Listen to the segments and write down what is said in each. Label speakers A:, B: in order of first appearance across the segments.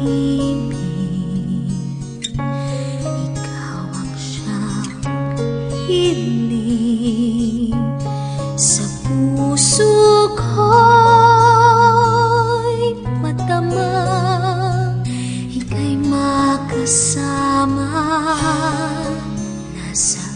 A: pag-ibig Ikaw ang siyang hiling Sa puso ko'y matamang Ika'y makasama. Nasa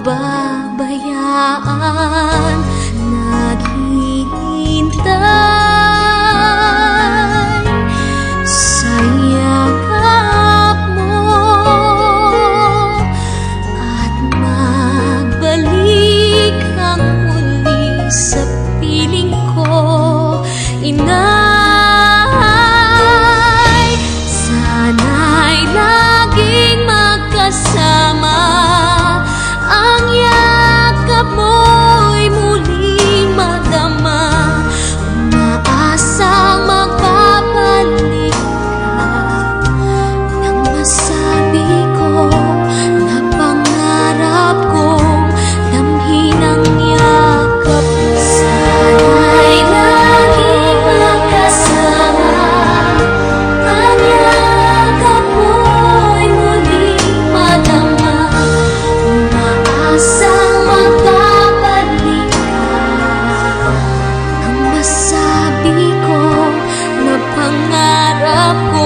A: Di pa babayaan Naghihintay ko na pangarap ko